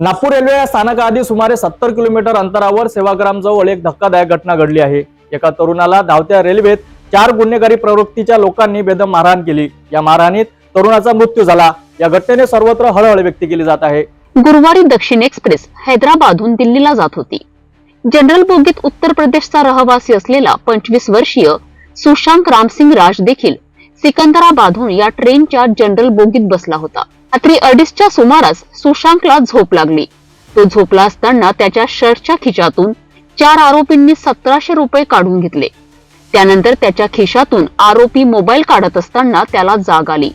Nagpur railway स्थानकाआधी सुमारे सत्तर kilometre अंतरावर सेवाग्राम जवळ एक धक्कादायक घटना घडली आहे. एका तरुणाला धावत्या रेल्वेत चार गुन्हेगारी प्रवृत्तीच्या लोकांनी बेदम मारहाण केली. या मारहाणीत तरुणाचा मृत्यू झाला. या घटनेने सर्वत्र हळहळ व्यक्त केली जात आहे. गुरुवारी दक्षिण एक्सप्रेस हैदराबादहून दिल्लीला जात होती. जनरल बोगीत उत्तर प्रदेशचा रहिवासी असलेला पंचवीस वर्षीय सुशांत रामसिंग राज देखील सिकंदराबादहून या ट्रेनच्या जनरल बोगीत बसला होता. रात्री अडीचच्या सुमारास सुशांकला झोप लागली. तो झोपला असताना त्याच्या शर्टच्या खिशातून चार आरोपींनी सतराशे रुपये काढून घेतले. त्यानंतर त्याच्या खिशातून आरोपी मोबाईल काढत असताना त्याला जाग आली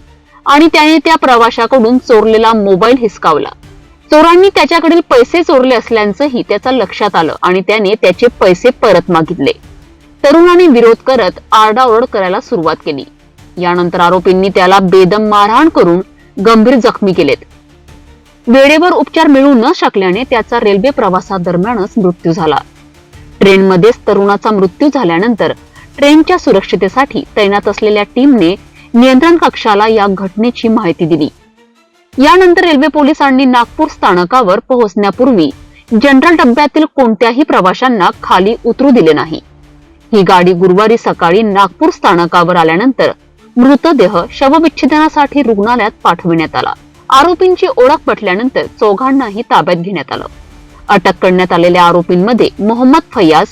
आणि त्याने त्या प्रवाशाकडून चोरलेला मोबाईल हिसकावला. चोरांनी त्याच्याकडील पैसे चोरले असल्याचंही त्याच्या लक्षात आलं आणि त्याने त्याचे पैसे परत मागितले. तरुणाने विरोध करत आरडाओरड करायला सुरुवात केली. यानंतर आरोपींनी त्याला बेदम मारहाण करून गंभीर जखमी केलेत. वेळेवर उपचार मिळू न शकल्याने त्याचा रेल्वे प्रवासादरम्यानच मृत्यू झाला. ट्रेनमध्येच तरुणाचा मृत्यू झाल्यानंतर ट्रेनच्या सुरक्षितेसाठी तैनात असलेल्या टीमने नियंत्रण कक्षाला या घटनेची माहिती दिली. यानंतर रेल्वे पोलिसांनी नागपूर स्थानकावर पोहोचण्यापूर्वी जनरल डब्यातील कोणत्याही प्रवाशांना खाली उतरू दिले नाही. ही गाडी गुरुवारी सकाळी नागपूर स्थानकावर आल्यानंतर मृतदेह शवविच्छेदनासाठी रुग्णालयात पाठविण्यात आला. आरोपींची ओळख पटल्यानंतर चौघांनाही ताब्यात घेण्यात आलं. अटक करण्यात आलेल्या आरोपींमध्ये मोहम्मद फयाज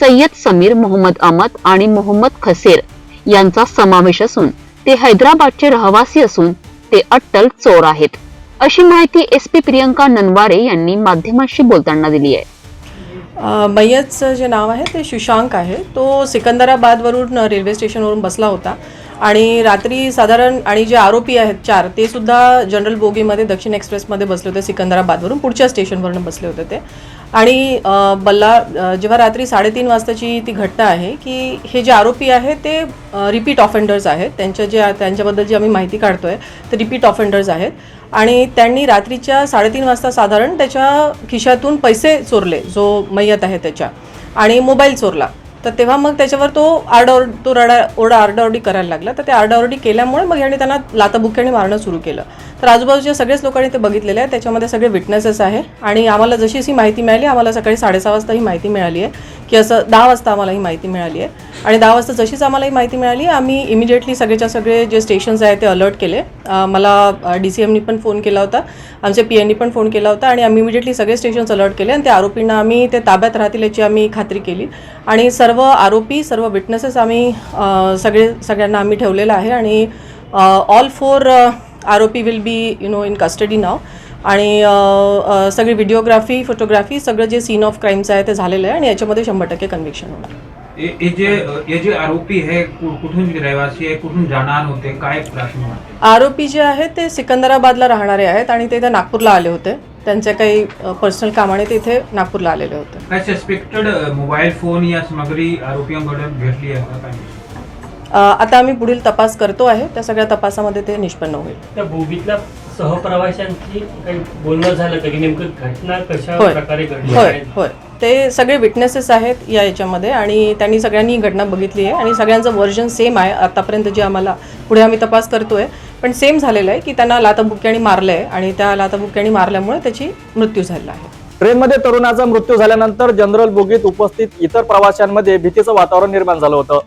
सय्यद समीर मोहम्मद अहमद आणि मोहम्मद खसेर यांचा समावेश असून ते हैदराबादचे रहिवासी असून ते अट्टल चोर आहेत. अशी माहिती एस पी प्रियंका ननवारे यांनी माध्यमांशी बोलताना दिली आहे. मय्यतचं जे नाव आहे ते शुशांक आहे. तो सिकंदराबादवरून रेल्वे स्टेशनवरून बसला होता. आणि रात्री साधारण आणि जे आरोपी आहेत चार ते सुद्धा जनरल बोगीमध्ये दक्षिण एक्सप्रेसमध्ये बसले होते सिकंदराबादवरून पुढच्या स्टेशनवरून बसले होते ते. आणि बल्ला जेव्हा रात्री साडेतीन वाजताची ती घटना आहे की हे जे आरोपी आहेत ते रिपीट ऑफेंडर्स आहेत. त्यांच्या जे त्यांच्याबद्दल जी आम्ही माहिती काढतोय ते रिपीट ऑफेंडर्स आहेत. आणि त्यांनी रात्रीच्या साडेतीन वाजता साधारण त्याच्या खिशातून पैसे चोरले जो मय्यत आहे त्याच्या आणि मोबाईल चोरला. तर तेव्हा मग त्याच्यावर तो आरडाओर तो रडा ओरडा आरडाओरडी करायला लागला. तर ते आरडाओरडी केल्यामुळे मग यांनी त्यांना लाताबुक्याने मारणं सुरू केलं. तर आजूबाजूच्या सगळेच लोकांनी ते बघितलेले आहे. त्याच्यामध्ये सगळे विटनेसेस आहे आणि आम्हाला जशी अशी माहिती मिळाली आम्हाला सकाळी साडेसहा वाजता ही माहिती मिळाली आहे. की असं दहा वाजता आम्हाला ही माहिती मिळाली आहे. आणि दहा वाजता जशीच आम्हाला ही माहिती मिळाली. आम्ही इमिजिएटली सगळेच्या सगळे जे स्टेशन्स आहेत ते अलर्ट केले. मला डी सी एमनी पण फोन केला होता. आमच्या पी एननी पण फोन केला होता आणि आम्ही इमिजिएटली सगळे स्टेशन्स अलर्ट केले आणि त्या आरोपींना आम्ही ते ताब्यात राहतील याची आम्ही खात्री केली. आणि सर्व आरोपी सर्व विटनेसेस आम्ही सगळे सगळ्यांना आम्ही ठेवलेलं आहे आणि ऑल फोर आरोपी will be you know in custody नाव आणि सगळी व्हिडिओग्राफी फोटोग्राफी सगळं जे सीन ऑफ क्राईमचं आहे ते झालेलं आहे आणि याच्यामध्ये शंभर टक्के कन्व्हिक्शन होणार. जे ये जे आरोपी है कु- कुठून रहिवासी आहे कुठून जाणार होते काय प्रश्न आरोपी जे आहेत ते सिकंदराबादला राहणारे आहेत आणि ते इथे नागपूरला आले होते. त्यांच्या काही पर्सनल कामाने ते इथे नागपूरला आलेले होते. काय सस्पेक्टेड मोबाईल फोन या सामग्री आरोपींकडून भेटली आहे का आता आम्ही पुढील तपास करतो आहे. त्या सगळ्या तपासामध्ये ते निष्पन्न होईल. त्या बोगीतल्या सहप्रवाशांची काही बोलणं झालं का? की नेमकं घटना कशा. प्रकारे घडली होय? होय. ते सगळे विटनेसेस आहेत या याच्यामध्ये आणि त्यांनी सगळ्यांनी ही घटना बघितली आहे आणि सगळ्यांचं व्हर्जन सेम आहे. आतापर्यंत जे आम्हाला पुढे आम्ही तपास करतोय पण सेम झालेलं आहे की त्यांना लाताबुक्याने मारलं आहे आणि त्या लाताबुक्याने मारल्यामुळे त्याची मृत्यू झालेला आहे. ट्रेनमध्ये तरुणाचा मृत्यू झाल्यानंतर जनरल बोगीत उपस्थित इतर प्रवाशांमध्ये भीतीचं वातावरण निर्माण झालं होतं.